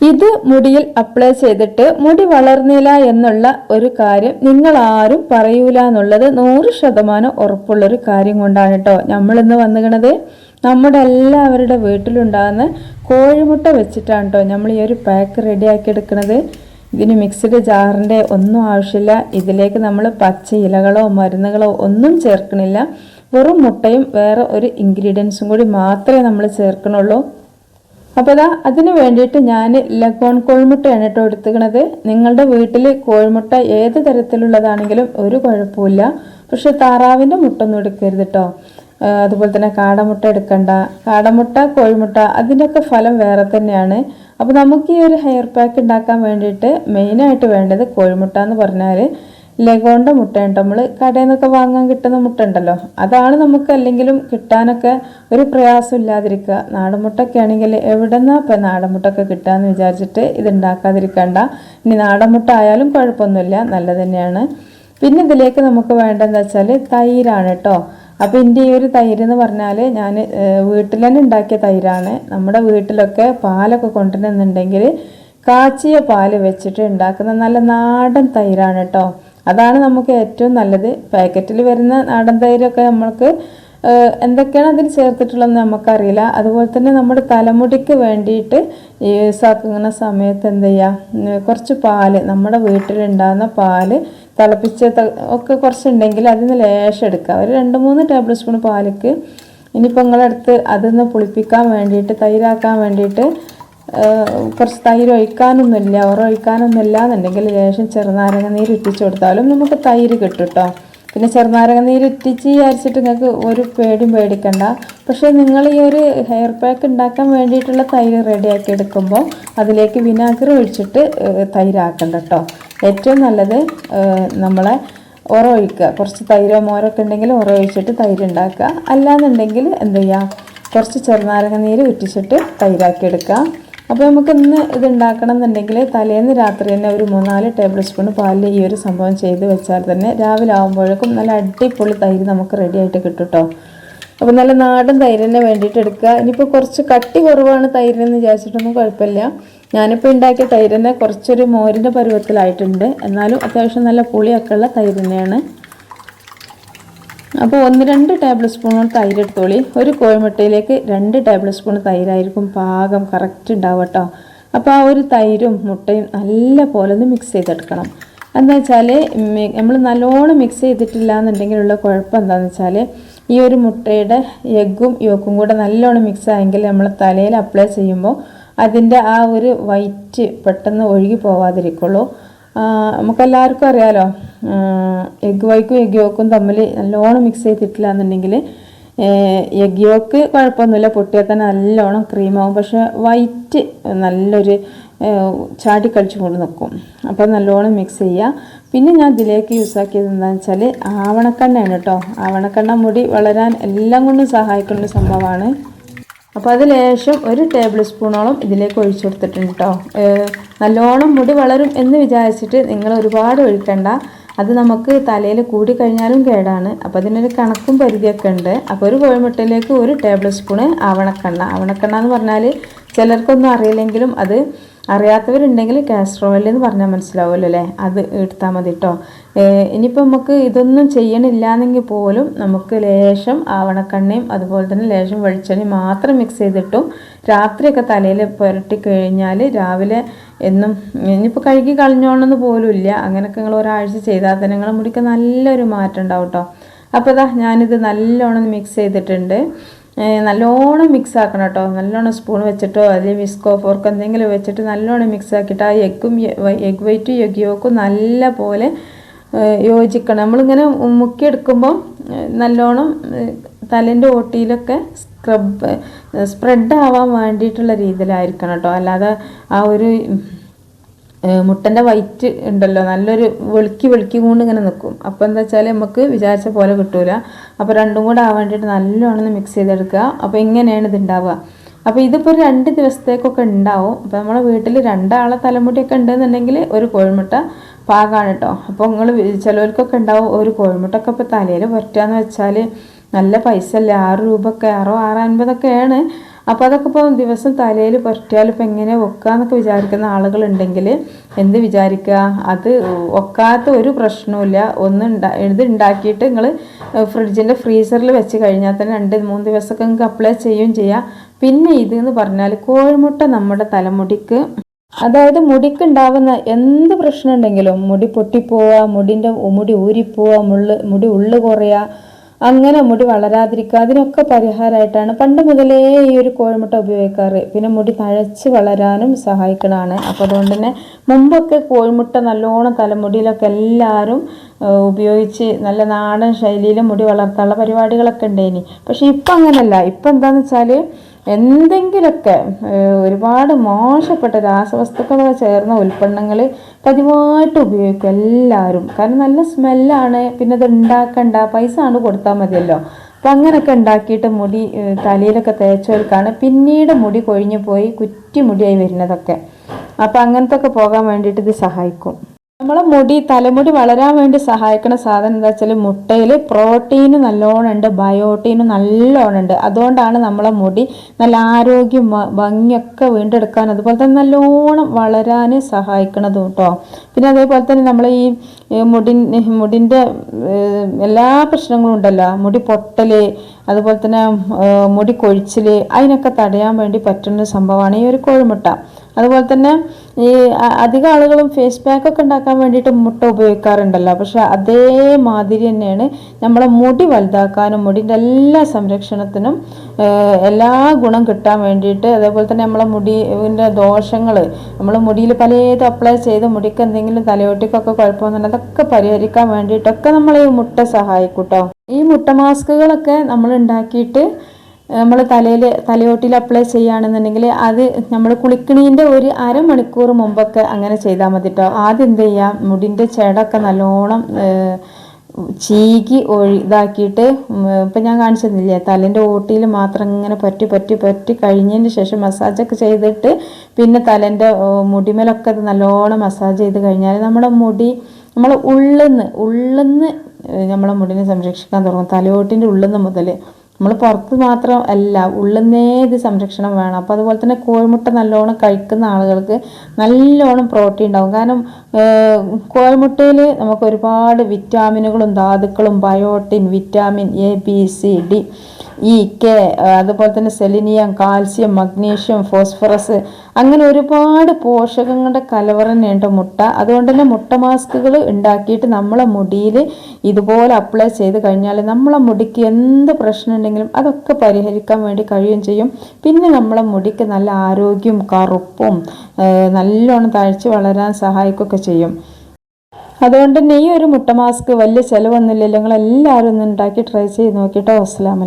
ഇത് മുടിയിൽ അപ്ലൈ ചെയ്തിട്ട് മുടി വളർന്നില്ല എന്നുള്ള ഒരു കാര്യം നിങ്ങൾ ആരും പറയൂല എന്നുള്ളത് നൂറ് ശതമാനം ഉറപ്പുള്ളൊരു കാര്യം കൊണ്ടാണ് കേട്ടോ നമ്മളിന്ന് വന്നുകണത് നമ്മുടെ എല്ലാവരുടെ വീട്ടിലുണ്ടാകുന്ന കോഴിമുട്ട വെച്ചിട്ടാണ് കേട്ടോ നമ്മൾ ഈ ഒരു പാക്ക് റെഡിയാക്കി എടുക്കുന്നത് ഇതിന് മിക്സഡ് ജാറിന്റെ ഒന്നും ആവശ്യമില്ല. ഇതിലേക്ക് നമ്മൾ പച്ച ഇലകളോ മരുന്നുകളോ ഒന്നും ചേർക്കണില്ല. വെറും മുട്ടയും വേറെ ഒരു ഇൻഗ്രീഡിയൻസും കൂടി മാത്രമേ നമ്മൾ ചേർക്കണുള്ളൂ. അപ്പോൾ ഇതാ അതിന് വേണ്ടിയിട്ട് ഞാൻ ലഗോൺ കോഴിമുട്ടയാണ് കേട്ടോ എടുത്തുക്കണത്. നിങ്ങളുടെ വീട്ടിൽ കോഴിമുട്ട ഏത് തരത്തിലുള്ളതാണെങ്കിലും ഒരു കുഴപ്പമില്ല പക്ഷെ താറാവിന്റെ മുട്ട ഒന്നും എടുക്കരുത് കേട്ടോ. അതുപോലെ തന്നെ കാടമുട്ട എടുക്കണ്ട. കാടമുട്ട കോഴിമുട്ട അതിന്റെയൊക്കെ ഫലം വേറെ തന്നെയാണ്. അപ്പോൾ നമുക്ക് ഈ ഒരു ഹെയർ പാക്ക് ഉണ്ടാക്കാൻ വേണ്ടിയിട്ട് മെയിനായിട്ട് വേണ്ടത് കോഴിമുട്ട എന്ന് പറഞ്ഞാൽ ലഗോണ്ട മുട്ടയുണ്ട്. നമ്മൾ കടയിൽ നിന്നൊക്കെ വാങ്ങാൻ കിട്ടുന്ന മുട്ട ഉണ്ടല്ലോ അതാണ് നമുക്ക് അല്ലെങ്കിലും കിട്ടാനൊക്കെ ഒരു പ്രയാസം ഇല്ലാതിരിക്കുക. നാടൻ ആണെങ്കിൽ ആണെങ്കിൽ എവിടെന്നാ ഇപ്പം നാടൻ മുട്ടൊക്കെ കിട്ടാന്ന് വിചാരിച്ചിട്ട് ഇത് ഉണ്ടാക്കാതിരിക്കണ്ട ഇനി നാടൻ മുട്ട ആയാലും കുഴപ്പമൊന്നുമില്ല. നല്ല തന്നെയാണ്. പിന്നെ ഇതിലേക്ക് നമുക്ക് വേണ്ടതെന്ന് വെച്ചാൽ തൈരാണ് കേട്ടോ. അപ്പോൾ എന്റെ ഈ ഒരു തൈര് എന്ന് പറഞ്ഞാൽ ഞാൻ വീട്ടിൽ തന്നെ ഉണ്ടാക്കിയ തൈരാണ്. നമ്മുടെ വീട്ടിലൊക്കെ പാലൊക്കെ കൊണ്ടുവരുന്നുണ്ടെങ്കിൽ കാച്ചിയ പാൽ വെച്ചിട്ട് ഉണ്ടാക്കുന്ന നല്ല നാടൻ തൈരാണ് കേട്ടോ. അതാണ് നമുക്ക് ഏറ്റവും നല്ലത്. പാക്കറ്റിൽ വരുന്ന നാടൻ തൈരൊക്കെ നമ്മൾക്ക് എന്തൊക്കെയാണ് അതിൽ ചേർത്തിട്ടുള്ളതെന്ന് നമുക്കറിയില്ല. അതുപോലെ തന്നെ നമ്മുടെ തലമുടിക്ക് വേണ്ടിയിട്ട് യൂസ് ആക്കുന്ന സമയത്ത് എന്ത് ചെയ്യുക കുറച്ച് പാൽ നമ്മുടെ വീട്ടിലുണ്ടാകുന്ന പാൽ തിളപ്പിച്ച ഒക്കെ കുറച്ചുണ്ടെങ്കിൽ അതിൽ നിന്ന് ലേശം എടുക്കുക. ഒരു രണ്ട് മൂന്ന് ടേബിൾ സ്പൂൺ പാലിക്ക് ഇനിയിപ്പോൾ നിങ്ങളടുത്ത് നിന്ന് പുളിപ്പിക്കാൻ വേണ്ടിയിട്ട് തൈരാക്കാൻ വേണ്ടിയിട്ട് കുറച്ച് തൈര് ഒഴിക്കാനൊന്നുമില്ല. ഉറൊഴിക്കാനൊന്നുമില്ല എന്നുണ്ടെങ്കിൽ ലേശം ചെറുനാരങ്ങ നീര് ഇട്ടിച്ച് കൊടുത്താലും നമുക്ക് തൈര് കിട്ടും കേട്ടോ പിന്നെ ചെറുനാരങ്ങ നീര് ഇട്ടിച്ച് വിചാരിച്ചിട്ട് നിങ്ങൾക്ക് ഒരു പേടിയും പേടിക്കണ്ട. പക്ഷേ നിങ്ങൾ ഈ ഒരു ഹെയർ പാക്ക് ഉണ്ടാക്കാൻ വേണ്ടിയിട്ടുള്ള തൈര് റെഡിയാക്കി എടുക്കുമ്പോൾ അതിലേക്ക് വിനാഗർ ഒഴിച്ചിട്ട് തൈരാക്കണ്ട കേട്ടോ ഏറ്റവും നല്ലത് നമ്മളെ ഉറ ഒഴിക്കുക. കുറച്ച് തൈരോ മോരൊക്കെ ഉണ്ടെങ്കിൽ ഉറ ഒഴിച്ചിട്ട് തൈര് ഉണ്ടാക്കുക. അല്ലാന്നുണ്ടെങ്കിൽ എന്ത് ചെയ്യുക കുറച്ച് ചെറുനാരങ്ങ നീര് ഉറ്റിച്ചിട്ട് തൈരാക്കി എടുക്കുക. അപ്പോൾ നമുക്ക് ഇന്ന് ഇത് ഉണ്ടാക്കണം എന്നുണ്ടെങ്കിൽ തലേന്ന് രാത്രി തന്നെ ഒരു മൂന്നാൽ ടേബിൾ സ്പൂൺ പാലിൽ ഈ ഒരു സംഭവം ചെയ്ത് വെച്ചാൽ തന്നെ രാവിലെ ആകുമ്പോഴേക്കും നല്ല അടിപൊളി തൈര് നമുക്ക് റെഡി ആയിട്ട് കിട്ടും കേട്ടോ അപ്പോൾ നല്ല നാടൻ തൈരിനെ വേണ്ടിയിട്ട് എടുക്കുക. ഇനിയിപ്പോൾ കുറച്ച് കട്ടി കുറവാണ് തൈരിനെന്ന് വിചാരിച്ചിട്ടൊന്നും കുഴപ്പമില്ല. ഞാനിപ്പോൾ ഉണ്ടാക്കിയ തൈരിനെ കുറച്ചൊരു മോരിന്റെ പരുവത്തിലായിട്ടുണ്ട്. എന്നാലും അത്യാവശ്യം നല്ല പുളിയൊക്കെ ഉള്ള തൈര് തന്നെയാണ്. അപ്പോൾ ഒന്ന് രണ്ട് ടേബിൾ സ്പൂൺ തൈര് എടുത്തോളി. ഒരു കോഴിമുട്ടയിലേക്ക് രണ്ട് ടേബിൾ സ്പൂൺ തൈരായിരിക്കും പാകം കറക്റ്റ് ഉണ്ടാവും കേട്ടോ അപ്പോൾ ആ ഒരു തൈരും മുട്ടയും നല്ല പോലെ ഒന്ന് മിക്സ് ചെയ്തെടുക്കണം. എന്താ വെച്ചാൽ നമ്മൾ നല്ലോണം മിക്സ് ചെയ്തിട്ടില്ല എന്നുണ്ടെങ്കിലുള്ള കുഴപ്പം എന്താണെന്ന് വെച്ചാൽ ഈ ഒരു മുട്ടയുടെ എഗ്ഗും യോക്കും കൂടെ നല്ലോണം മിക്സ് ആയെങ്കിൽ നമ്മൾ തലയിൽ അപ്ലൈ ചെയ്യുമ്പോൾ അതിന്റെ ആ ഒരു വൈറ്റ് പെട്ടെന്ന് ഒഴുകി പോവാതിരിക്കുള്ളൂ. നമുക്കെല്ലാവർക്കും അറിയാലോ? എഗ് വൈക്കും എഗ് യോക്കും തമ്മിൽ നല്ലോണം മിക്സ് ചെയ്തിട്ടില്ല എന്നുണ്ടെങ്കിൽ എഗ് യോക്ക് കുഴപ്പമൊന്നുമില്ല. പൊട്ടിയാൽ തന്നെ നല്ലോണം ക്രീമാവും പക്ഷേ വൈറ്റ് നല്ലൊരു ചാടി കളിച്ചു കൊണ്ട് നിൽക്കും അപ്പോൾ നല്ലോണം മിക്സ് ചെയ്യുക. പിന്നെ ഞാൻ ഇതിലേക്ക് യൂസ് ആക്കിയത് എന്താണെന്ന് വെച്ചാൽ ആവണക്കണ്ണയാണ് കേട്ടോ. ആവണക്കണ്ണ മുടി വളരാൻ എല്ലാം കൊണ്ടും സഹായിക്കുന്ന സംഭവമാണ്. അപ്പോൾ അത് ലേശം ഒരു ടേബിൾ സ്പൂണോളം ഇതിലേക്ക് ഒഴിച്ചു കൊടുത്തിട്ടുണ്ട് കേട്ടോ നല്ലോണം മുടി വളരും എന്ന് വിചാരിച്ചിട്ട് നിങ്ങൾ ഒരുപാട് ഒഴിക്കണ്ട. അത് നമുക്ക് തലയിൽ കൂടി കഴിഞ്ഞാലും കേടാണ്. അപ്പോൾ അതിനൊരു കണക്കും പരിധിയൊക്കെ ഉണ്ട്. അപ്പോൾ ഒരു കോഴിമുട്ടയിലേക്ക് ഒരു ടേബിൾ സ്പൂണ് ആവണക്കെണ്ണ. ആവണക്കെണ്ണ എന്ന് പറഞ്ഞാൽ ചിലർക്കൊന്നും അറിയില്ലെങ്കിലും അത് അറിയാത്തവരുണ്ടെങ്കിൽ കാസ്റ്റർ ഓയിൽ എന്ന് പറഞ്ഞാൽ മനസ്സിലാവുമല്ലോ അല്ലേ? അത് എടുത്താൽ മതി കേട്ടോ ഇനിയിപ്പോൾ നമുക്ക് ഇതൊന്നും ചെയ്യണില്ല എന്നെങ്കിൽ പോലും നമുക്ക് ലേശം ആവണക്കണ്ണയും അതുപോലെ തന്നെ ലേശം വെളിച്ചെണ്ണയും മാത്രം മിക്സ് ചെയ്തിട്ടും രാത്രിയൊക്കെ തലയിൽ പുരട്ടി കഴിഞ്ഞാൽ രാവിലെ എന്നും ഇനിയിപ്പോൾ കഴുകി കളഞ്ഞോണമെന്ന് പോലും ഇല്ല. അങ്ങനെയൊക്കെ നിങ്ങൾ ഒരാഴ്ച ചെയ്താൽ തന്നെ നിങ്ങളുടെ മുടിക്ക് നല്ലൊരു മാറ്റം ഉണ്ടാവും കേട്ടോ അപ്പോൾ ഇതാ ഞാനിത് നല്ലോണം മിക്സ് ചെയ്തിട്ടുണ്ട്. നല്ലോണം മിക്സ് ആക്കണം കേട്ടോ നല്ലോണം സ്പൂൺ വെച്ചിട്ടോ അല്ലെങ്കിൽ വിസ്കോ ഫോർക്ക് എന്തെങ്കിലും വെച്ചിട്ട് നല്ലോണം മിക്സ് ആക്കിയിട്ട് ആ എഗ്ഗും എഗ് വൈറ്റും എഗ് യോക്കും നല്ല പോലെ യോജിക്കണം. നമ്മളിങ്ങനെ മുക്കിയെടുക്കുമ്പോൾ നല്ലോണം തലേന്റെ ഓട്ടിയിലൊക്കെ സ്ക്രബ് സ്പ്രെഡ് ആവാൻ വേണ്ടിയിട്ടുള്ള രീതിയിലായിരിക്കണം കേട്ടോ അല്ലാതെ ആ ഒരു മുട്ടന്റെ വൈറ്റ് ഉണ്ടല്ലോ നല്ലൊരു വെളുക്കി വെളുക്കി കൊണ്ട് ഇങ്ങനെ നിൽക്കും അപ്പോൾ എന്താ വെച്ചാൽ നമുക്ക് വിചാരിച്ച പോലെ കിട്ടൂല. അപ്പോൾ രണ്ടും കൂടെ ആവാൻ വേണ്ടിയിട്ട് നല്ലോണം മിക്സ് ചെയ്തെടുക്കുക. അപ്പോൾ ഇങ്ങനെയാണ് ഇത് ഉണ്ടാവുക. അപ്പോൾ ഇതിപ്പോൾ ഒരു രണ്ട് ദിവസത്തേക്കൊക്കെ ഉണ്ടാവും. അപ്പോൾ നമ്മുടെ വീട്ടിൽ രണ്ടാളെ തലമുടിയൊക്കെ ഉണ്ടെന്നുണ്ടെങ്കിൽ ഒരു കോഴിമുട്ട പാകമാണ് കേട്ടോ അപ്പോൾ നിങ്ങൾ ചിലവർക്കൊക്കെ ഉണ്ടാവും ഒരു കോഴിമുട്ടൊക്കെ ഇപ്പോൾ തലയിൽ പുരട്ടാന്ന് വെച്ചാൽ നല്ല പൈസ അല്ലേ? ആറ് രൂപ ഒക്കെ ആറോ ആറ് അൻപതൊക്കെയാണ് അപ്പോൾ അതൊക്കെ ഇപ്പോൾ ദിവസം തലയിൽ പുരട്ടിയാൽ ഇപ്പം എങ്ങനെ ഒക്കാന്നൊക്കെ വിചാരിക്കുന്ന ആളുകളുണ്ടെങ്കിൽ എന്ത് വിചാരിക്കുക? അത് ഒക്കാത്ത ഒരു പ്രശ്നവുമില്ല. ഒന്ന് ഇത് ഉണ്ടാക്കിയിട്ട് നിങ്ങൾ ഫ്രിഡ്ജിന്റെ ഫ്രീസറിൽ വെച്ച് കഴിഞ്ഞാൽ തന്നെ രണ്ട് മൂന്ന് ദിവസമൊക്കെ നിങ്ങൾക്ക് അപ്ലൈ ചെയ്യുകയും ചെയ്യാം. പിന്നെ ഇത് എന്ന് പറഞ്ഞാൽ കോഴിമുട്ട നമ്മുടെ തലമുടിക്ക് അതായത് മുടിക്ക് ഉണ്ടാകുന്ന എന്ത് പ്രശ്നം ഉണ്ടെങ്കിലും മുടി പൊട്ടിപ്പോവുക മുടിന്റെ മുടി ഊരിപ്പോവുക മുള്ള് മുടി ഉള്ളു കുറയുക അങ്ങനെ മുടി വളരാതിരിക്കുക. അതിനൊക്കെ പരിഹാരമായിട്ടാണ് പണ്ട് മുതലേ ഈ ഒരു കോഴിമുട്ട ഉപയോഗിക്കാറ്. പിന്നെ മുടി തഴച്ച് വളരാനും സഹായിക്കണതാണ്. അപ്പോൾ അതുകൊണ്ട് തന്നെ മുമ്പൊക്കെ കോഴിമുട്ട നല്ലോണം തലമുടിയിലൊക്കെ എല്ലാവരും ഉപയോഗിച്ച് നല്ല നാടൻ ശൈലിയിൽ മുടി വളർത്താനുള്ള പരിപാടികളൊക്കെ ഉണ്ടായിനി. പക്ഷേ ഇപ്പം അങ്ങനല്ല ഇപ്പം എന്താണെന്ന് വെച്ചാൽ എന്തെങ്കിലുമൊക്കെ ഒരുപാട് മോശപ്പെട്ട രാസവസ്തുക്കളൊക്കെ ചേർന്ന ഉൽപ്പന്നങ്ങൾ പതിവായിട്ട് ഉപയോഗിക്കും എല്ലാവരും. കാരണം നല്ല സ്മെല്ലാണ് പിന്നെ അത് ഉണ്ടാക്കണ്ട പൈസ ആണ് കൊടുത്താൽ മതിയല്ലോ. അപ്പം അങ്ങനെയൊക്കെ ഉണ്ടാക്കിയിട്ട് മുടി തലയിലൊക്കെ തേച്ചവർക്കാണ് പിന്നീട് മുടി കൊഴിഞ്ഞു പോയി കുറ്റി മുടിയായി വരുന്നതൊക്കെ. അപ്പം അങ്ങനത്തെ ഒക്കെ പോകാൻ വേണ്ടിയിട്ട് ഇത് സഹായിക്കും. നമ്മളെ മുടി തലമുടി വളരാൻ വേണ്ടി സഹായിക്കുന്ന സാധനം എന്താ വെച്ചാൽ മുട്ടയിൽ പ്രോട്ടീൻ നല്ലോണം ഉണ്ട് ബയോട്ടീന് നല്ലോണം ഉണ്ട്. അതുകൊണ്ടാണ് നമ്മളെ മുടി നല്ല ആരോഗ്യം ഭംഗിയൊക്കെ വീണ്ടെടുക്കാൻ അതുപോലെ തന്നെ നല്ലോണം വളരാൻ സഹായിക്കണതും കേട്ടോ പിന്നെ അതേപോലെ തന്നെ നമ്മൾ ഈ മുടി മുടിന്റെ എല്ലാ പ്രശ്നങ്ങളും ഉണ്ടല്ലോ. മുടി പൊട്ടൽ അതുപോലെ തന്നെ മുടി കൊഴിച്ചിൽ അതിനൊക്കെ തടയാൻ വേണ്ടി പറ്റുന്ന സംഭവമാണ് ഈ ഒരു കോഴിമുട്ട. അതുപോലെ തന്നെ ഈ അധിക ആളുകളും ഫേസ് പാക്ക് ഒക്കെ ഉണ്ടാക്കാൻ വേണ്ടിയിട്ട് മുട്ട ഉപയോഗിക്കാറുണ്ടല്ലോ. പക്ഷെ അതേമാതിരി തന്നെയാണ് നമ്മളെ മുടി വലുതാക്കാനും മുടിന്റെ എല്ലാ സംരക്ഷണത്തിനും എല്ലാ ഗുണം കിട്ടാൻ വേണ്ടിയിട്ട് അതേപോലെ തന്നെ നമ്മളെ മുടിന്റെ ദോഷങ്ങൾ നമ്മൾ മുടിയിൽ പലതും അപ്ലൈ ചെയ്ത് മുടിക്ക് എന്തെങ്കിലും തലയോട്ടിക്കൊക്കെ കുഴപ്പമൊന്നുണ്ടെങ്കിൽ അതൊക്കെ പരിഹരിക്കാൻ വേണ്ടിയിട്ടൊക്കെ നമ്മൾ ഈ മുട്ട സഹായിക്കൂട്ടോ കേട്ടോ ഈ മുട്ട മാസ്കുകളൊക്കെ നമ്മൾ ഉണ്ടാക്കിയിട്ട് നമ്മൾ തലയിൽ തലയോട്ടിൽ അപ്ലൈ ചെയ്യുകയാണെന്നുണ്ടെങ്കിൽ അത് നമ്മൾ കുളിക്കണീന്റെ ഒരു അരമണിക്കൂർ മുമ്പൊക്കെ അങ്ങനെ ചെയ്താൽ മതി കേട്ടോ ആദ്യം എന്ത് ചെയ്യാം? മുടിന്റെ ചെടൊക്കെ നല്ലോണം ചീകി ഒഴി ഇതാക്കിയിട്ട് ഇപ്പം ഞാൻ കാണിച്ചു തന്നില്ലേ തലേന്റെ ഓട്ടിയിൽ മാത്രം ഇങ്ങനെ പറ്റി പറ്റി പറ്റി കഴിഞ്ഞതിന് ശേഷം മസാജൊക്കെ ചെയ്തിട്ട് പിന്നെ തലേന്റെ മുടിമേലൊക്കെ നല്ലോണം മസാജ് ചെയ്ത് കഴിഞ്ഞാൽ നമ്മുടെ മുടി നമ്മൾ ഉള്ളിൽ നിന്ന് ഉള്ളിൽ നിന്ന് നമ്മളെ മുടിനെ സംരക്ഷിക്കാൻ തുടങ്ങും. തലയോട്ടിന്റെ ഉള്ളിൽ നിന്ന് മുതൽ നമ്മൾ പുറത്ത് മാത്രം അല്ല ഉള്ളുന്നേ ഇത് സംരക്ഷണം വേണം. അപ്പോൾ അതുപോലെ തന്നെ കോഴിമുട്ട നല്ലോണം കഴിക്കുന്ന ആളുകൾക്ക് നല്ലോണം പ്രോട്ടീൻ ഉണ്ടാവും. കാരണം കോഴിമുട്ടയിൽ നമുക്ക് ഒരുപാട് വിറ്റാമിനുകളും ധാതുക്കളും biotin vitamin A B C D E K അതുപോലെ തന്നെ സെലിനിയം കാൽസ്യം മഗ്നീഷ്യം ഫോസ്ഫറസ് അങ്ങനെ ഒരുപാട് പോഷകങ്ങളുടെ കലവറന്നെയുണ്ട് മുട്ട. അതുകൊണ്ട് തന്നെ മുട്ട മാസ്കുകൾ ഉണ്ടാക്കിയിട്ട് നമ്മളെ മുടിയിൽ ഇതുപോലെ അപ്ലൈ ചെയ്ത് കഴിഞ്ഞാൽ നമ്മളെ മുടിക്ക് എന്ത് പ്രശ്നം ഉണ്ടെങ്കിലും അതൊക്കെ പരിഹരിക്കാൻ വേണ്ടി കഴിയുകയും ചെയ്യും. പിന്നെ നമ്മളെ മുടിക്ക് നല്ല ആരോഗ്യവും കറുപ്പും നല്ലോണം തഴച്ച് വളരാൻ സഹായിക്കുകയൊക്കെ ചെയ്യും. അതുകൊണ്ട് തന്നെ ഈ ഒരു മുട്ട മാസ്ക് വലിയ ചിലവൊന്നുമില്ലല്ലോ. നിങ്ങളെല്ലാവരും ഒന്ന് ഉണ്ടാക്കി ട്രൈ ചെയ്ത് നോക്കിയിട്ടോ അസ്സാം